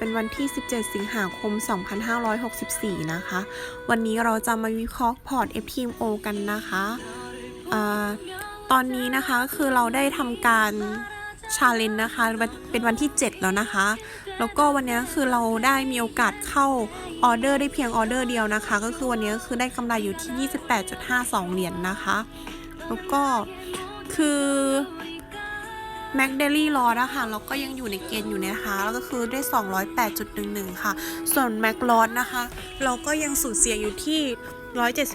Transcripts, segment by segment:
เป็นวันที่ 17 สิงหาคม 2564 นะคะ วันนี้เราจะมาวิเคราะห์พอร์ต FTMO กันนะคะอตอนนี้นะคะคือเราได้ทำการชาเลนจ์นะคะ เป็นวันที่ 7 แล้วนะคะ แล้วก็วันนี้คือเราได้มีโอกาสเข้าออเดอร์ได้เพียงออเดอร์เดียวนะคะ ก็คือวันนี้คือได้กำไรอยู่ที่ 28.52 เหรียญนะคะ แล้วก็คือ แม็กเดลี่รอนะคะเราก็ยังอยู่ในเกณฑ์อยู่นะคะแล้วก็คือได้ 208.11 ค่ะ ส่วนแม็กลอสนะคะ เราก็ยังสูญเสียอยู่ที่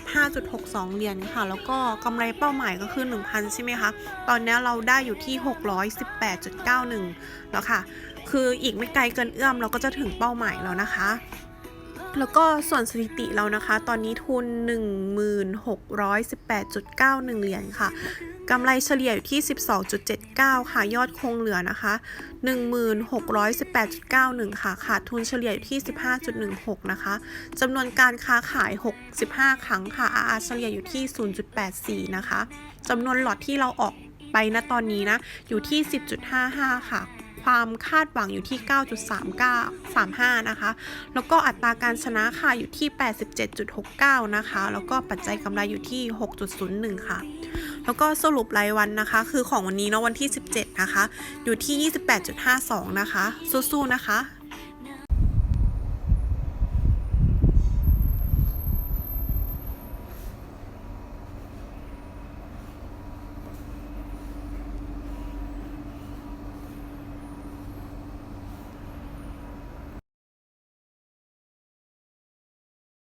175.62 เหรียญค่ะ แล้วก็กำไรเป้าหมายก็คือ 1,000 ใช่ไหมคะ ตอนนี้เราได้อยู่ที่ 618.91 แล้วค่ะ คืออีกไม่ไกลเกินเอื้อมเราก็จะถึงเป้าหมายแล้วนะคะ แล้วก็ส่วนสถิติเรานะคะ ตอนนี้ทุน 1618.91 เหรียญค่ะกำไรเฉลี่ยอยู่ที่ 12.79 ค่ะ ยอดคงเหลือนะคะ 1618.91 ค่ะ ขาดทุนเฉลี่ยอยู่ที่ 15.16 นะคะ จำนวนการค้าขาย 65 ครั้งค่ะ RR เฉลี่ยอยู่ที่ 0.84 นะคะ จำนวนหลอดที่เราออกไปณตอนนี้นะ อยู่ที่ 10.55 ค่ะ ความคาดหวังอยู่ที่ 9.3935 นะคะ แล้วก็อัตราการชนะค่ะอยู่ที่ 87.69 นะคะ แล้วก็ปัจจัยกำไรอยู่ที่ 6.01 ค่ะ แล้วก็สรุปรายวันนะคะ คือของวันนี้เนาะวันที่ 17 นะคะ อยู่ที่ 28.52 นะคะ สู้ๆ นะคะ